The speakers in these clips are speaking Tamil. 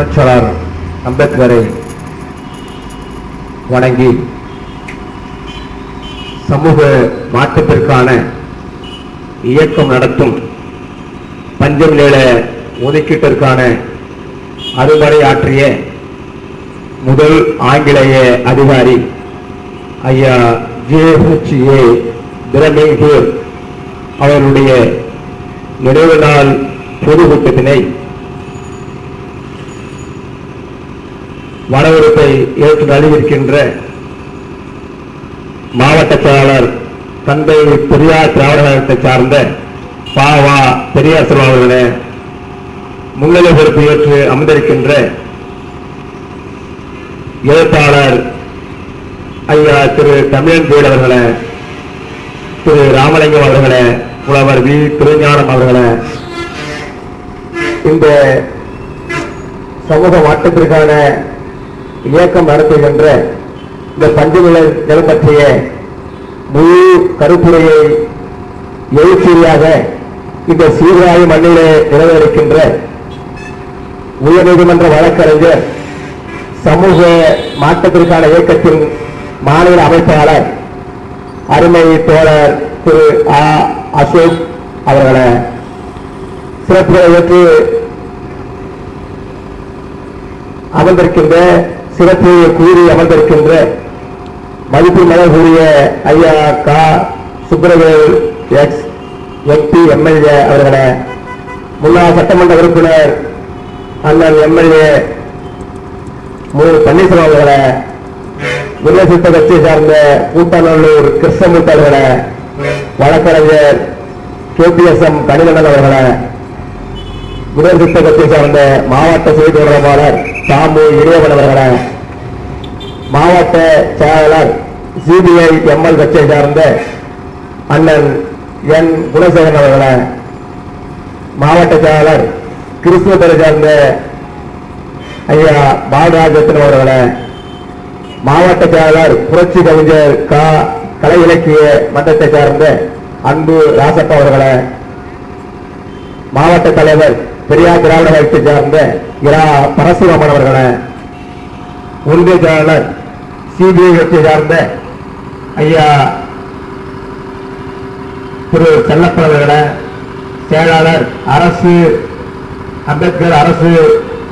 புரட்சியாளர் அம்பேத்கரை வணங்கி சமூக மாற்றத்திற்கான இயக்கம் நடத்தும் பஞ்சம் நில ஒதுக்கீட்டிற்கான அறுவடை ஆற்றிய முதல் ஆங்கிலேய அதிகாரி ஐயா ஜேஹெச்ஏ ஏ பிரமிங்கூர் அவருடைய நினைவு நாள் பொதுக்கூட்டத்தினை வரவிருப்பை ஏற்று நழுவிருக்கின்ற மாவட்ட செயலாளர் தந்தை பெரியார் திராவிட கழகத்தை சார்ந்த பாவா பெரியார் செல்வம் முன்னிலை பொறுப்பு ஏற்று அமர்ந்திருக்கின்ற எழுத்தாளர் ஐயா திரு தமிழன் ஜெயல் அவர்களே திரு ராமலிங்கம் அவர்களே புலவர் வி திருஞானம் அவர்களே இந்த சமூக மாற்றத்திற்கான இயக்கம் நடத்துகின்ற இந்த பஞ்சநிலை நிலம் பற்றிய முழு கருத்துரையை எழுச்சியாக இந்த சீர்காழி மண்ணிலே நிறைவேறுக்கின்ற உயர்நீதிமன்ற வழக்கறிஞர் சமூக மாற்றத்திற்கான இயக்கத்தின் மாநில அமைப்பாளர் அருமை தோழர் திரு ஆ. அசோக் அவர்களை. சிறப்புரை ஏற்று அமர்ந்திருக்கின்ற சிறப்பு கூறி அமர்ந்திருக்கின்ற மதிப்பு மலர் ஐயா கா. சுப்பிரவேல் எக்ஸ். எம்பி எம்எல்ஏ அவர்களை முன்னாள் சட்டமன்ற உறுப்பினர் அண்ணன் எம்எல்ஏ மு பன்னீர்செல்வம் அவர்களை விமர்சித்த கட்சியை சார்ந்த கூட்டநல்லூர் கிருஷ்ணமூர்த்தி அவர்களை வழக்கறிஞர் கேபிஎஸ்எம் கனிநந்தன் அவர்களை விமர்சித்த கட்சியை சார்ந்த மாவட்ட செய்தி தொடர்பாளர் தாமு இளையவன் அவர்களை மாவட்ட செயலாளர் சிபிஐ எம்எல் கட்சியை சார்ந்த அண்ணன் என் குணசேகரன் அவர்களை மாவட்ட செயலாளர் கிறிஸ்துவத்தை சார்ந்த ஐயா பாலராஜத்தின் அவர்களை மாவட்ட செயலாளர் புரட்சி கவிஞர் கா கலை இலக்கிய மன்றத்தை சார்ந்த அன்பு ராசப்பா அவர்களை மாவட்ட தலைவர் பெரியார் திராவிட கழகத்தை சார்ந்த இரா பரசுராமன் அவர்களை ஒன்றிய செயலாளர் சிபிஐ சார்ந்த ஐயா திரு செல்லப்பன் செயலாளர் அரசு அம்பேத்கர் அரசு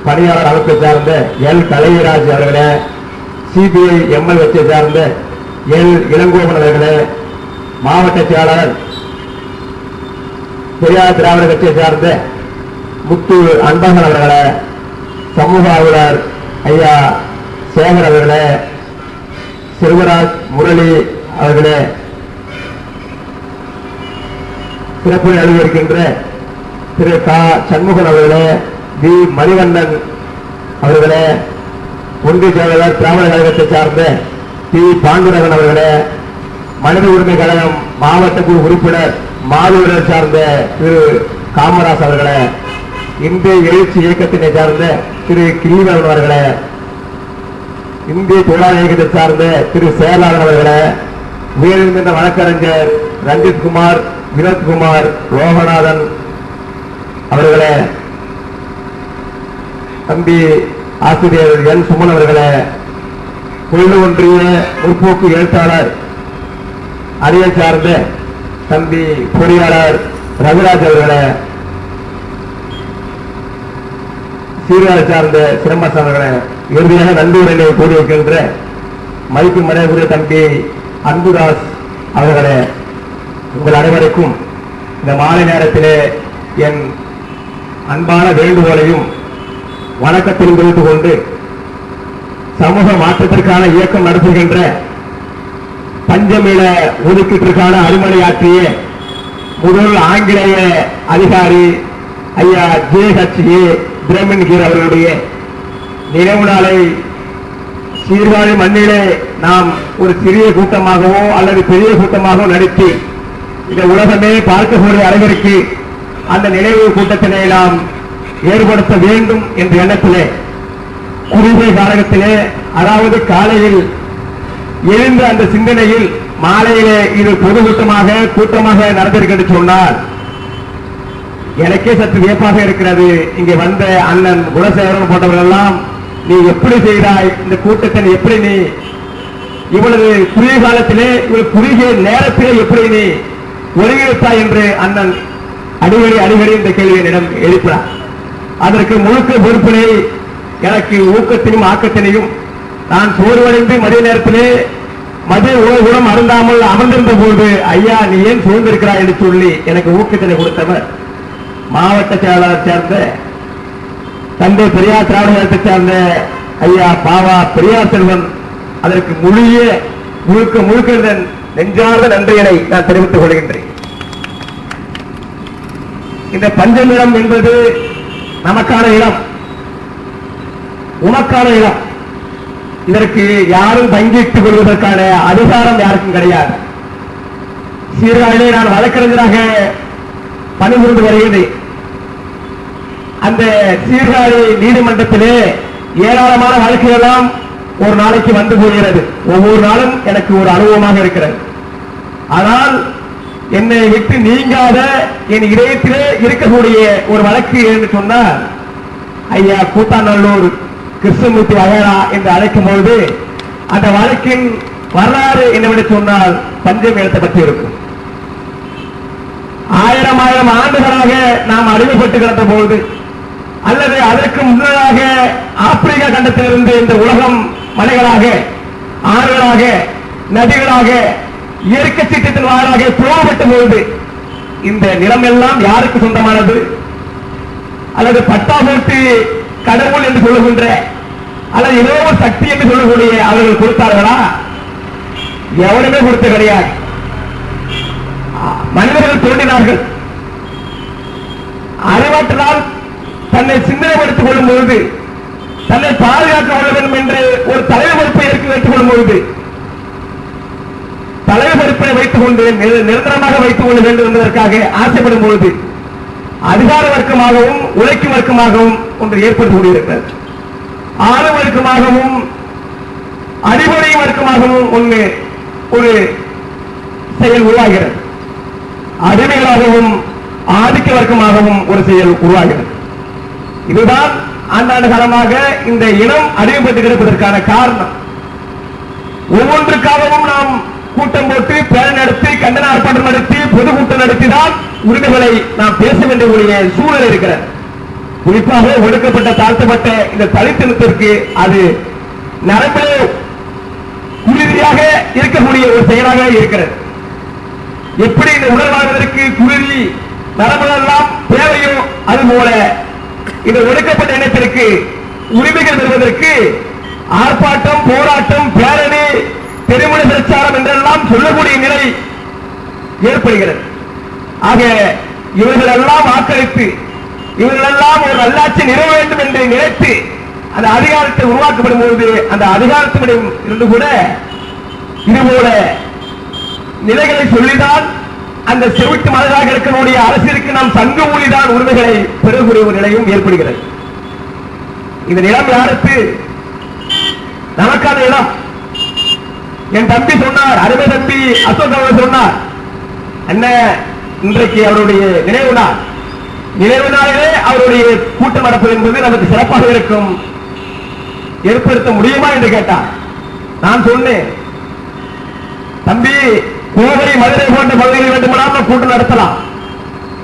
பணியாளர் அமைப்பை சார்ந்த எல். கலையராஜ் அவர்களே சிபிஐ எம்எல் கட்சியை சார்ந்த எல். இளங்கோவன் அவர்களே மாவட்ட செயலாளர் பெரியார் திராவிட கட்சியை சார்ந்த முத்து அன்பகன் அவர்களே சமூக ஆர்வலர் ஐயா சேகர் அவர்களே செல்வராஜ் முரளி அவர்களே சிறப்பு அலுவலிக்கின்ற திரு க. சண்முகன் அவர்களே வி. மணிவண்ணன் அவர்களே ஒன்றிய செயலாளர் திராவிட கழகத்தை சார்ந்த டி பாண்டுரகன் அவர்களே மனித உரிமை கழகம் மாவட்ட குழு உறுப்பினர் மாதவர்கள் சார்ந்த திரு காமராஜ் அவர்களே இந்திய எழுச்சி இயக்கத்தினை சார்ந்த திரு கிரீவன் அவர்களே இந்திய தொழிலாளர் இயக்கத்தை சார்ந்த திரு செயலாளர் அவர்களை உயர்நீதிமன்ற வழக்கறிஞர் ரஞ்சித் குமார் வினோத்குமார் லோகநாதன் அவர்களை தம்பி ஆசிரியர் என் சுமன் அவர்களை கொள்ளு ஒன்றிய முற்போக்கு எழுத்தாளர் அணியை சார்ந்த தம்பி பொறியாளர் ரவிராஜ் அவர்களை சீர்காழி சார்ந்த சிரமஸ் இறுதியாக இறுதியாக நன்றியுடனே வைக்கின்ற மதிப்பு மரியாதைக்குரிய தம்பி அன்புதாஸ் அவர்களே உங்கள் அனைவருக்கும் இந்த மாலை நேரத்திலே என் அன்பான வேண்டுகோளையும் வணக்கத்தையும் தெரிவித்துக் கொண்டு சமூக மாற்றத்திற்கான இயக்கம் நடத்துகின்ற பஞ்சமில ஒதுக்கீட்டிற்கான அருமனையாற்றிய முதல் ஆங்கிலேய அதிகாரி ஐயா ஜே ஹச் ஏ பிரமின்கீர் அவர்களுடைய நினைவு நாளை சீர்காழி மண்ணிலே நாம் ஒரு சிறிய கூட்டமாகவோ அல்லது பெரிய கூட்டமாகவோ நடத்தி இந்த உலகமே பார்க்கக்கூடிய அளவிற்கு அந்த நினைவு கூட்டத்தினை நாம் ஏற்படுத்த வேண்டும் என்ற எண்ணத்திலே குறுகிய காலகத்திலே அதாவது காலையில் எழுந்த அந்த சிந்தனையில் மாலையிலே இது பொது கூட்டமாக நடந்திருக்கு சொன்னால் எனக்கே சற்று வியப்பாக இருக்கிறது. இங்கே வந்த அண்ணன் குலசேகரன் போன்றவர்கள் எல்லாம் நீ எப்படி செய்தாய்? இந்த கூட்டத்தை எப்படி நீ? இவ்வளவு குறுகிய காலத்திலே இவ்வளவு குறுகிய நேரத்திலே எப்படி நீ ஒருங்கிணைத்தாய் என்று அண்ணன் அடிக்கடி அடிக்கடி இந்த கேள்வி என்னிடம் எழுப்பினார். அதற்கு முழுக்க பொறுப்பினை எனக்கு ஊக்கத்தினையும் ஆக்கத்தினையும் நான் சோர்வடைந்து மதிய நேரத்திலே மதிய உணவு அருந்தாமல் அமர்ந்திருந்த போது ஐயா நீ ஏன் சூழ்ந்திருக்கிறாய் என்று சொல்லி எனக்கு ஊக்கத்தினை கொடுத்தவர் மாவட்ட செயலாளர் சேர்ந்த தந்தை பெரியார் திராவிட கழகத்தை சார்ந்த ஐயா பாவா பெரியார் செல்வன் அதற்கு முழுய முழுக்க முழுக்க நெஞ்சார்ந்த நன்றிகளை நான் தெரிவித்துக் கொள்கின்றேன். இந்த பஞ்சமிடம் என்பது நமக்கான இடம். உனக்கான இடம். இதற்கு யாரும் பங்கிட்டுக் கொள்வதற்கான அதிகாரம் யாருக்கும் கிடையாது. சீர்காழிலே நான் வழக்கறிஞராக பணிபுரிந்து வருகிறேன். அந்த சீர்காழி நீதிமன்றத்திலே ஏராளமான வழக்குகள் எல்லாம் ஒரு நாளைக்கு வந்து போகிறது. ஒவ்வொரு நாளும் எனக்கு ஒரு அனுபவமாக இருக்கிறது. ஆனால் என்னை விட்டு நீங்காத என் இதயத்திலே இருக்கக்கூடிய ஒரு வழக்கு என்று சொன்னால் ஐயா கூத்தாநல்லூர் கிருஷ்ணமூர்த்தி வகைரா என்று அழைக்கும் பொழுது அந்த வழக்கின் வரலாறு என்னவென்று சொன்னால் பஞ்சம் எழுத்த பற்றி இருக்கும் ஆயிரம் ஆயிரம் ஆண்டுகளாக நாம் அறிவுபட்டு கிடந்த பொழுது அல்லது அதற்கு முன்னதாக ஆப்பிரிக்க கண்டத்திலிருந்து இந்த உலகம் மலைகளாக ஆறுகளாக நதிகளாக இயற்கை சீற்றத்தின் வாயிலாக புறப்பட்ட பொழுது இந்த நிலம் எல்லாம் யாருக்கு சொந்தமானது? அல்லது பட்டாபூர்த்தி கடவுள் என்று சொல்லுகின்ற அல்லது ஏதோ ஒரு சக்தி என்று சொல்லக்கூடிய அவர்கள் கொடுத்தார்களா? எவனுமே கொடுத்த கிடையாது. மனிதர்கள் தோன்றினார்கள். அறிவற்றால் தன்னை சிந்தனைப்படுத்திக் கொள்ளும் பொழுது தன்னை பாதுகாக்க வேண்டும் என்று ஒரு தலைவர் பொறுப்பை ஏற்க வைத்துக் கொள்ளும் பொழுது தலைவர் பொறுப்பை வைத்துக் கொண்டு நிரந்தரமாக வைத்துக் கொள்ள வேண்டும் என்பதற்காக ஆசைப்படும் பொழுது அதிகார வர்க்கமாகவும் உழைக்கும் வர்க்கமாகவும் ஒன்று ஏற்பட்டு கொண்டிருக்கிறது. ஆளும் வர்க்கமாகவும் அறிவுரை வர்க்கமாகவும் ஒன்று ஒரு செயல் உருவாகிறது. அடிமைகளாகவும் ஆதிக்க வர்க்கமாகவும் ஒரு செயல் உருவாகிறது. இதுதான் ஆண்டாண்டு காலமாக இந்த இனம் அடிமைப்பட்டு கிடப்பதற்கான காரணம். ஒவ்வொன்றுக்காகவும் நாம் கூட்டம் போட்டு பேர நடத்தி கண்டன ஆர்ப்பாட்டம் நடத்தி பொதுக்கூட்டம் நடத்திதான் உரிமைகளை நாம் பேச வேண்டிய சூழல் இருக்கிறது. குறிப்பாக ஒடுக்கப்பட்ட தாழ்த்தப்பட்ட இந்த தலித்தினத்திற்கு அது நரம்பிலே குருதியாக இருக்கக்கூடிய ஒரு செயலாக இருக்கிறது. எப்படி இந்த உடல் வாழ்வதற்கு குருதி நரம்புகள் எல்லாம் தேவையோ அதுபோல இந்த ஒடுக்கப்பட்ட இனத்திற்கு உரிமைகள் பெறுவதற்கு ஆர்ப்பாட்டம் போராட்டம் பேரணி திருமண பிரச்சாரம் என்றெல்லாம் சொல்லக்கூடிய நிலை ஏற்படுகிறது. ஆக இவர்கள் எல்லாம் வாக்களித்து இவர்களெல்லாம் ஒரு நல்லாட்சி நிற வேண்டும் என்று நினைத்து அந்த அதிகாரத்தை உருவாக்கப்படும் போது அந்த அதிகாரத்திடம் இருந்து கூட இதுபோல நிலைகளை சொல்லிதான் அந்த செவிட்டு மனதாக இருக்கக்கூடிய அரசிற்கு நாம் சங்க ஊழிதான் உரிமைகளை பெறக்கூடிய ஒரு நிலையும் ஏற்படுகிறது. இந்த நிலம் யாருக்கு? நமக்கான இடம் என் தம்பி சொன்னார் அருமை தம்பி அசோக் அவர்கள் சொன்னார். அண்ணன் இன்றைக்கு அவருடைய நினைவு நாள். நினைவு நாளிலே அவருடைய கூட்டம் நடப்பது என்பது நமக்கு சிறப்பாக இருக்கும். ஏற்படுத்த முடியுமா என்று கேட்டார். நான் சொன்னேன் தம்பி கோவை மதுரை போன்ற பகுதிகளில் வேண்டுமானால் கூட்டம் நடத்தலாம்.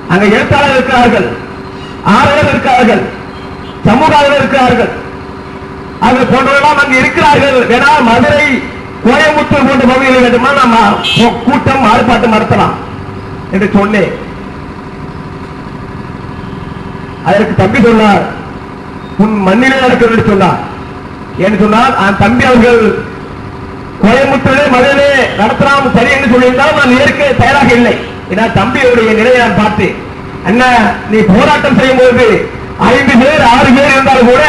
அங்க எழுத்தாளர் இருக்கிறார்கள். ஆளுநர் இருக்கிறார்கள். சமூக இருக்கிறார்கள். அது போன்றவெல்லாம் அங்கு இருக்கிறார்கள். ஏன்னா மதுரை கோயம்புத்தூர் போன்ற பகுதிகளில் வேண்டுமானால் நாம் கூட்டம் ஆர்ப்பாட்டம் நடத்தலாம் என்று சொன்னேன். அதற்கு தம்பி சொன்னார் உன் மண்ணிலே நடக்கிறது என்று சொன்னார். என்று சொன்னால் அந்த தம்பி அவர்கள் கோயம்புத்தூரே மதுரையிலே நடத்தலாம் சரி என்று சொல்லியிருந்தால் நான் ஏற்க தயாராக இல்லை. ஏன்னா தம்பியுடைய நிலையை நான் பார்த்தேன். அண்ணா நீ போராட்டம் செய்யும் போது ஐந்து பேர் ஆறு பேர் இருந்தாலும் கூட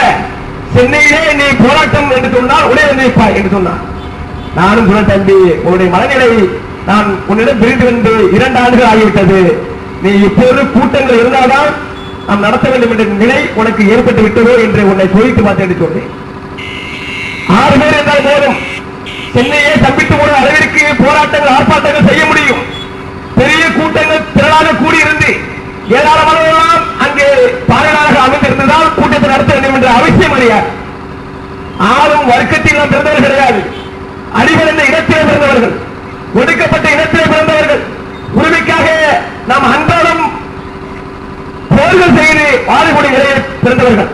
சென்னையிலே நீ போராட்டம் என்று சொன்னால் உடனே நினைப்பாய் என்று சொன்னான். நானும் சொன்ன தம்பி உன்னுடைய மனநிலை நான் உன்னிடம் பிரிந்து வந்து இரண்டு ஆண்டுகள் ஆகிவிட்டது. நீ இப்போது கூட்டங்கள் இருந்தால்தான் நாம் நடத்த வேண்டும் என்ற நிலை உனக்கு ஏற்பட்டு விட்டதோ என்று உன்னை சோதித்து பார்த்தேன் என்று சொன்னேன். ஆறு பேர் இருந்தால் போதும். சென்னையை தப்பிட்டு போன அளவிற்கு போராட்டங்கள் ஆர்ப்பாட்டங்கள் செய்ய முடியும். பெரிய கூட்டங்கள் திரளாக கூடியிருந்து ஏராளமானவர்களெல்லாம் அங்கே பாடலாக அமைந்திருந்ததால் கூட்டத்தை நடத்த வேண்டும் என்ற அவசியம் கிடையாது. ஆளும் வர்க்கத்தில் நாம் பிறந்தவர் கிடையாது. அடிபணிந்த இடத்திலே பிறந்தவர்கள் ஒடுக்கப்பட்ட இடத்திலே பிறந்தவர்கள். உரிமைக்காக நாம் அன்றாடம் போர்கள் செய்து வாழக்கூடிய நிலையில் பிறந்தவர்கள்.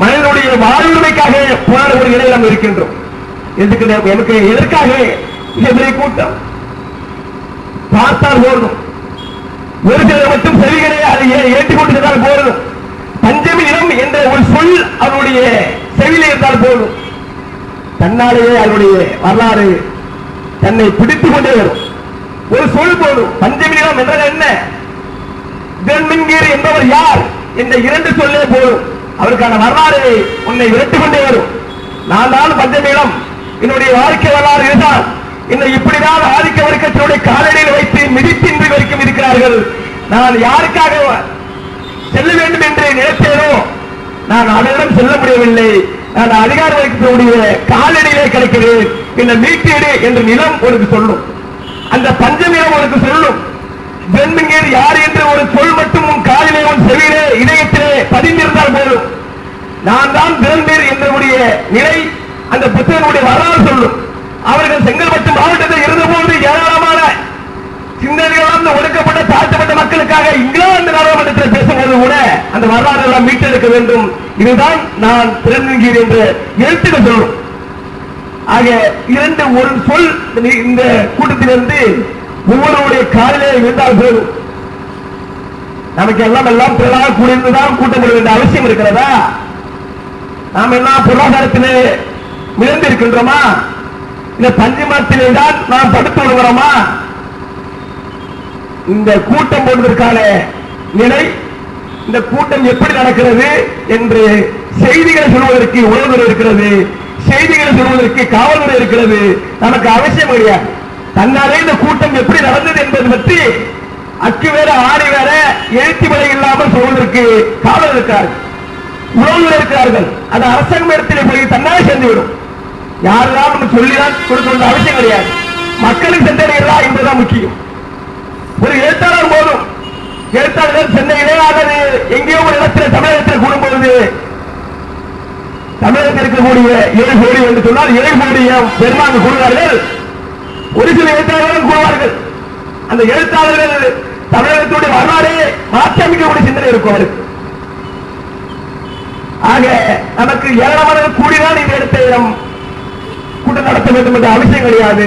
மனிதனுடைய வாழ்வுரிமைக்காக போராடக்கூடிய நிலையில் நாம் இருக்கின்றோம். எதுக்கு எனக்கு எதற்காக எதிரை கூட்டம்? பார்த்தால் போதும். ஒரு சிலர் மட்டும் சரி கிடையாது. ஏற்றி கொண்டிருந்தால் போதும். பஞ்சமி இனம் என்ற ஒரு சொல் அவருடைய செவிலே இருந்தால் போதும். தன்னாலேயே அவருடைய வரலாறு தன்னை பிடித்துக் கொண்டே வரும். ஒரு சொல் போதும். பஞ்சமி என்றது என்ன? தென்மின்கீர் என்பவர் யார் என்ற இரண்டு சொல்லே போதும். அவருக்கான வரலாறு உன்னை விரட்டிக் கொண்டே வரும். நான் தான் பஞ்சமிடம் என்னுடைய வாழ்க்கை வரலாறு இதுதான் இன்னை இப்படிதான் ஆதிக்க வர்க்கத்தினுடைய காலடியில் வைத்து மிதித்து வரைக்கும் இருக்கிறார்கள். நான் யாருக்காக செல்ல வேண்டும் என்று நினைத்தேனோ நான் அவரிடம் செல்ல முடியவில்லை. நான் அதிகார வைக்கக்கூடிய காலடியிலே கிடைக்கிறேன். என்னை மீட்டீடு என்று நிலம் உனக்கு சொல்லும். அந்த பஞ்சமியம் உனக்கு சொல்லும். வெண்மிங்கேர் யார் என்று ஒரு சொல் மட்டும் உன் காலிலே உன் செவியிலே இதயத்திலே பதிந்திருந்தால் போதும். நான் தான் பிறந்தேன் என்றுடைய நிலை அந்த புத்தகனுடைய வரலாறு சொல்லும். அவர்கள் செங்கல்பட்டு மாவட்டத்தில் இருந்தபோது ஏராளமான சிந்தனைகளால் ஒடுக்கப்பட்ட தாழ்த்தப்பட்ட மக்களுக்காக இங்கிலாந்து நாடாளுமன்றத்தில் பேசும்போது கூட அந்த வரலாறு எல்லாம் மீட்டெடுக்க வேண்டும். இதுதான் நான் திறன்கீர் என்று எழுத்துக்கள் சொல்லும். ஆக இரண்டு ஒரு சொல் இந்த- கூட்டத்திலிருந்து ஒவ்வொருடைய காலிலே விழுந்தால் போதும். நமக்கு எல்லாம் எல்லாம் பிறனாக கூடியிருந்துதான் கூட்டம் போட வேண்டிய அவசியம் இருக்கிறதா? நாம் எல்லாம் பொருளாதாரத்திலே மிதந்து இந்த பஞ்சமத்திலே தான் நாம் படுத்து விடுகிறோமா இந்த கூட்டம் போடுவதற்கான நிலை இந்த கூட்டம் எப்படி நடக்கிறது என்று செய்திகளை சொல்வதற்கு உறவுகள் இருக்கிறது செய்திகளை சொல்வதற்கு காவல்துறை இருக்கிறது நமக்கு அவசியம் கிடையாது தன்னாலே இந்த கூட்டம் எப்படி நடந்தது என்பது பற்றி அக்கு வேற ஆடி வேற எழுத்து மலை இல்லாமல் சொல்வதற்கு காவல் இருக்கிறார்கள் உறவுகள் இருக்கிறார்கள் அது அரசாங்கம் இடத்திலே போய் தன்னாலே சென்றுவிடும். யாரெல்லாம் நம்ம சொல்லிதான் கொடுக்க வேண்டிய அவசியம் கிடையாது. மக்களுக்கு சென்றடைகிறதா என்பதுதான் முக்கியம். ஒரு எழுத்தாளர் போதும். எழுத்தாளர்கள் சென்னையிலே அல்லது எங்கேயோ ஒரு இடத்துல தமிழகத்தில் கூடும்போது தமிழகத்தில் இருக்கக்கூடிய ஏழு கோடி என்று சொன்னால் ஏழு கோடிய பெருமாங்க கூடுவார்கள் ஒரு சில எழுத்தாளர்கள் கூடுவார்கள் அந்த எழுத்தாளர்கள் தமிழகத்துடைய வரலாறே மாற்றியமைக்கக்கூடிய சிந்தனை இருக்கும் அவருக்கு. ஆக நமக்கு ஏராளமான கூடினால் இந்த இடத்தை கூட்டம் நடத்த வேண்டும் என்ற அவசியம் கிடையாது.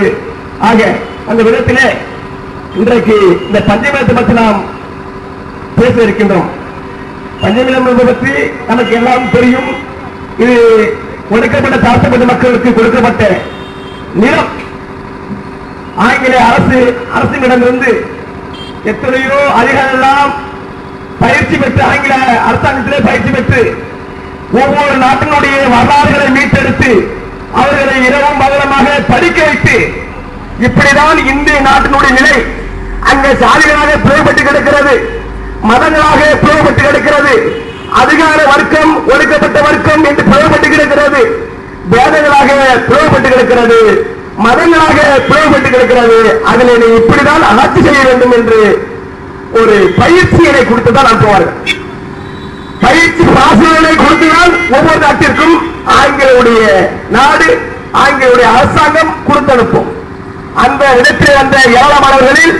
ஆக அந்த விதத்திலே இன்றைக்கு இந்த பஞ்சமீனத்தை பற்றி நாம் பேச இருக்கின்றோம். பஞ்சமீனம் பற்றி நமக்கு எல்லாம் தெரியும். இது ஒடுக்கப்பட்ட தாழ்த்தப்பட்ட மக்களுக்கு கொடுக்கப்பட்ட நிலம். ஆங்கில அரசு அரசிடமிருந்து எத்தனையோ அதிகாரம் எல்லாம் பயிற்சி பெற்று ஆங்கில அரசாங்கத்திலே பயிற்சி பெற்று ஒவ்வொரு நாட்டினுடைய வரலாறுகளை மீட்டெடுத்து அவர்களை இரவும் பகலமாக படிக்க வைத்து இப்படிதான் இந்திய நாட்டினுடைய நிலை. அங்கே சாதிகளாக பிளவுபட்டு கிடக்கிறது. மதங்களாக பிளவுபட்டு கிடக்கிறது. அதிகார வர்க்கம் ஒடுக்கப்பட்ட வர்க்கம் என்று பிளவுபட்டு கிடக்கிறது. வேதங்களாக பிளவுபட்டு கிடக்கிறது. மதங்களாக பிளவுபட்டு கிடக்கிறது. அதில் நீ இப்படிதான் ஆட்சி செய்ய வேண்டும் என்று ஒரு பயிற்சியினை கொடுத்துதான் அனுப்புவார்கள் பயிற்சி பாசனை கொடுத்துதான் ஒவ்வொரு நாட்டிற்கும் ஆங்கிலேயுடைய நாடு ஆங்கிலுடைய அரசாங்கம் கொடுத்தனுப்பும். அந்த இடத்தில் வந்த ஏராளமானவர்களில்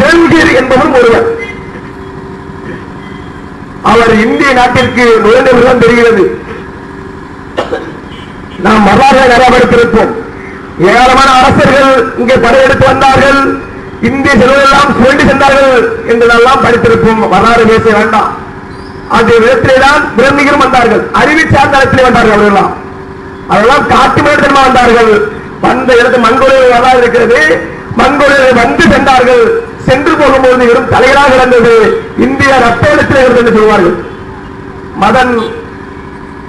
பெல்கீர் என்பவரும் ஒருவர். அவர் இந்திய நாட்டிற்கு நுழைந்தவர்கள் தெரிகிறது. நாம் வரலாறு நிராபரித்திருப்போம் ஏராளமான அரசர்கள் இங்கே படையெடுத்து வந்தார்கள். இந்திய செல்வதெல்லாம் சுழண்டு சென்றார்கள் என்றெல்லாம் படித்திருப்போம். வரலாறு பேச வேண்டாம். அந்த விதத்திலே தான் பிரமிகரும் வந்தார்கள். அறிவு சார்ந்த இடத்திலே வந்தார்கள் அவர்களெல்லாம் அவர்களெல்லாம் காட்டு மேடத்தனமா வந்தார்கள். வந்த இடத்து மங்கோலிய இருக்கிறது. மங்கோலியர்கள் வந்து சென்றார்கள். சென்று போகும்போது வெறும் தலைகளாக கிடந்தது இந்தியா ரத்த இடத்திலே இருந்தது என்று சொல்வார்கள். மதன்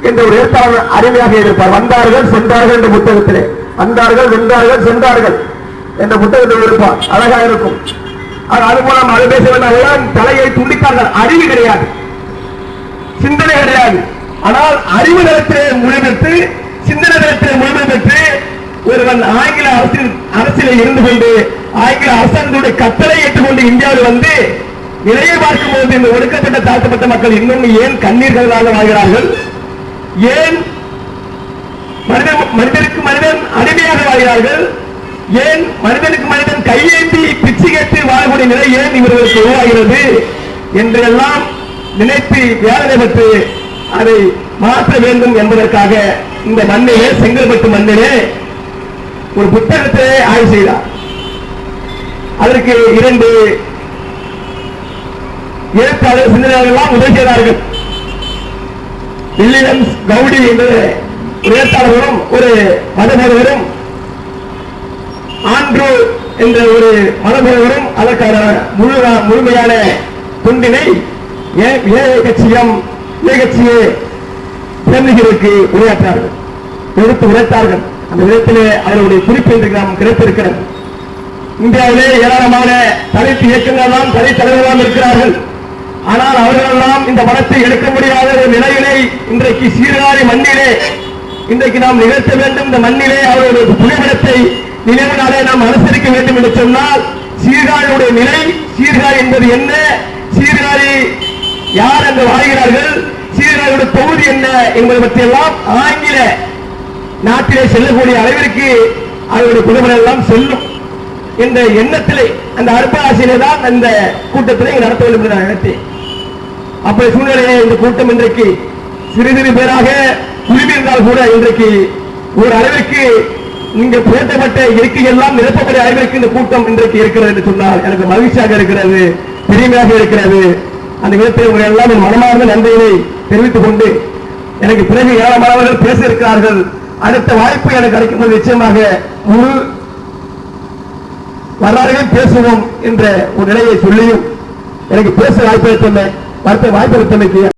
என்ற ஒரு எழுத்தாளர் அருமையாக இருப்பார். வந்தார்கள் சென்றார்கள் என்ற புத்தகத்திலே. வந்தார்கள் வென்றார்கள் சென்றார்கள் என்ற புத்தகத்தில் இருப்பார். அழகா இருக்கும். அது மூலம் அது பேச வேண்டாம். தலையை துண்டித்தார்கள். அறிவு கிடையாது. சிந்தனை கிடையாது. ஆனால் அறிவு நிலத்திலே முடிவெடுத்து சிந்தனை நிலத்திலே முடிவெடுத்து ஒருவன் ஆங்கில அரசில் அரசியலில் இருந்து கொண்டு ஆங்கில அரசாங்கத்துடைய கட்டளை ஏற்றுக்கொண்டு இந்தியாவில் வந்து நிலையை பார்க்கும்போது இந்த ஒடுக்கப்பட்ட தாழ்த்தப்பட்ட மக்கள் இன்னும் ஏன் கண்ணீர்களாக வாழ்கிறார்கள்? ஏன் மனிதன் மனிதனுக்கு மனிதன் அடிமையாக வாழ்கிறார்கள்? ஏன் மனிதனுக்கு மனிதன் கையேந்தி பிச்சை கேட்டு வாழக்கூடிய நிலை ஏன் இவர்களுக்கு உருவாகிறது? என்றெல்லாம் நினைத்து வேதனை பெற்று அதை மாற்ற வேண்டும் என்பதற்காக இந்த மண்ணிலே செங்கல்பட்டு மண்ணிலே ஒரு புத்தகத்தை ஆய்வு செய்தார். அதற்கு இரண்டு எழுத்தாளர் சிந்தனையாளர்கள் உதவி செய்தார்கள். வில்லியம்ஸ் கவுடி என்ற ஒரு எழுத்தாளரும் ஒரு மதபோதவரும் ஆண்ட்ரூ என்ற ஒரு மதபோதவரும் அதற்கான முழு முழுமையான துண்டினை ஏ- ஏழை கட்சியம் கட்சியே பிரதிநிதிகளுக்கு உரையாற்றார்கள் எடுத்து உரைத்தார்கள். அந்த விதத்திலே அவர்களுடைய குறிப்பு இன்று நாம் கிடைத்திருக்கிறது. இந்தியாவிலே ஏராளமான தலித் இயக்கங்கள் எல்லாம் தலித் தலைவர்களாம் இருக்கிறார்கள். ஆனால் அவர்களெல்லாம் இந்த படத்தை எடுக்க முடியாத ஒரு நிலையிலே இன்றைக்கு சீர்காழி மண்ணிலே இன்றைக்கு நாம் நிகழ்த்த வேண்டும். இந்த மண்ணிலே அவருடைய புகைப்படத்தை நினைவு நாளே நாம் அனுசரிக்க வேண்டும் என்று சொன்னால் சீர்காழியுடைய நிலை சீர்காழி என்பது என்ன? சீர்காழி யார் அங்கு வாழ்கிறார்கள் சீர்காழியுடைய தொகுதி என்ன என்பதை பற்றியெல்லாம் ஆங்கில நாட்டிலே செல்லக்கூடிய அளவிற்கு அவருடைய குடும்பம் எல்லாம் செல்லும். என்ற எண்ணத்திலே அந்த அற்ப தான் அந்த கூட்டத்திலே நடத்த வேண்டும் என்று நான் நினைத்தேன். அப்படி சூழ்நிலையிலே இந்த கூட்டம் இன்றைக்கு சிறு சிறு பேராக குழுவிருந்தால் கூட இன்றைக்கு ஒரு அளவிற்கு இங்க புகழ்த்தப்பட்ட இருக்கை எல்லாம் நிரப்பக்கூடிய அளவிற்கு இந்த கூட்டம் இன்றைக்கு இருக்கிறது என்று சொன்னால் எனக்கு மகிழ்ச்சியாக இருக்கிறது பெருமையாக இருக்கிறது. அந்த விதத்தில் உங்கள் எல்லாம் மனமார்ந்த நன்றியை தெரிவித்துக் கொண்டு எனக்கு பிறகு ஏராளமானவர்கள் பேச இருக்கிறார்கள். அடுத்த வாய்ப்பு எனக்கு கிடைக்கும் போது நிச்சயமாக முழு வரலாறுகளையும் பேசுவோம் என்ற ஒரு நிலையை சொல்லியும் எனக்கு பேச வாய்ப்பு வாய்ப்பு வாய்ப்பு எடுத்தமைக்கு